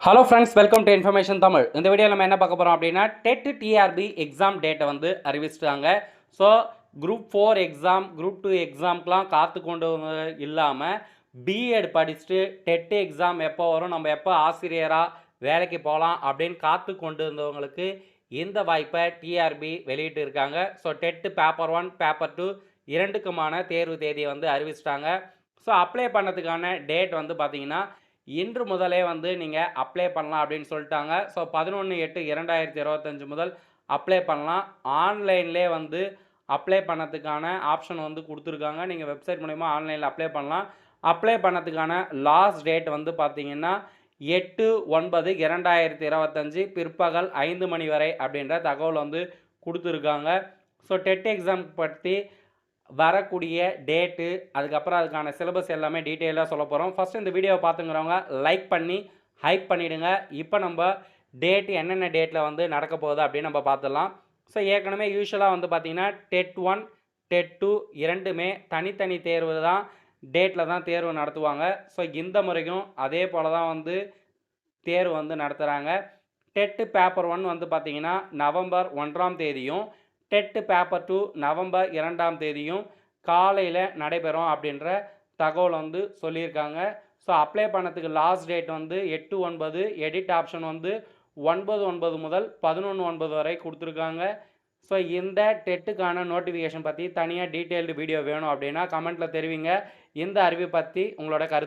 Hello friends welcome to information Tamil இந்த video நம்ம என்ன பார்க்க போகிறோம் அப்படின்னா டெட் டிஆர்பி எக்ஸாம் டேட்டை வந்து அறிவிச்சிட்டாங்க. So group four exam group two எக்ஸாம்க்கெலாம் காத்து கொண்டு இல்லாமல் பிஎட் படிச்சுட்டு டெட் எக்ஸாம் எப்போ வரும் நம்ம எப்போ ஆசிரியராக வேலைக்கு போகலாம் அப்படின்னு காத்து கொண்டு இருந்தவங்களுக்கு இந்த வாய்ப்பை டிஆர்பி வெளியிட்டு இருக்காங்க. So TET paper one paper two இரண்டுக்குமான தேர்வு தேதியை வந்து அறிவிச்சிட்டாங்க. ஸோ அப்ளை பண்ணதுக்கான டேட் வந்து பார்த்தீங்கன்னா இன்று முதலே வந்து நீங்கள் அப்ளை பண்ணலாம் அப்படின்னு சொல்லிட்டாங்க. ஸோ பதினொன்று எட்டு இரண்டாயிரத்தி இருபத்தஞ்சு முதல் அப்ளை பண்ணலாம். ஆன்லைன்லேயே வந்து அப்ளை பண்ணதுக்கான ஆப்ஷன் வந்து கொடுத்துருக்காங்க. நீங்கள் வெப்சைட் மூலிமா ஆன்லைனில் அப்ளை பண்ணலாம். அப்ளை பண்ணதுக்கான லாஸ்ட் டேட் வந்து பார்த்திங்கன்னா எட்டு ஒன்பது இரண்டாயிரத்தி இருபத்தஞ்சி பிற்பகல் ஐந்து மணி வரை அப்படின்ற தகவல் வந்து கொடுத்துருக்காங்க. ஸோ டெட் எக்ஸாம் பற்றி வரக்கூடிய டேட்டு அதுக்கப்புறம் அதுக்கான சிலபஸ் எல்லாமே டீட்டெயிலாக சொல்ல போகிறோம் ஃபஸ்ட்டு இந்த வீடியோவை பார்த்துங்கிறவங்க லைக் பண்ணி ஹைப் பண்ணிவிடுங்க இப்போ நம்ம டேட் என்னென்ன டேட்டில் வந்து நடக்க போகுது அப்படின்னு நம்ம பார்த்துடலாம். ஸோ ஏற்கனவே யூஸ்வலாக வந்து பார்த்திங்கன்னா டெட் ஒன் டெட் டூ இரண்டுமே தனித்தனி தேர்வு தான் டேட்டில் தான் தேர்வு நடத்துவாங்க. ஸோ இந்த முறைக்கும் அதே போல் தான் வந்து தேர்வு வந்து நடத்துகிறாங்க டெட்டு பேப்பர் ஒன் வந்து பார்த்திங்கன்னா நவம்பர் ஒன்றாம் தேதியும் டெட்டு பேப்பர் டூ நவம்பர் இரண்டாம் தேதியும் காலையில் நடைபெறும் அப்படின்ற தகவல் வந்து சொல்லியிருக்காங்க. ஸோ அப்ளை பண்ணதுக்கு லாஸ்ட் டேட் வந்து எட்டு ஒன்பது எடிட் ஆப்ஷன் வந்து ஒன்பது ஒன்பது முதல் பதினொன்று ஒன்பது வரை கொடுத்துருக்காங்க. ஸோ இந்த டெட்டுக்கான நோட்டிஃபிகேஷன் பற்றி தனியாக டீட்டெயில்டு வீடியோ வேணும் அப்படின்னா கமெண்ட்டில் தெரிவிங்க. இந்த அறிவை பற்றி உங்களோட கருத்து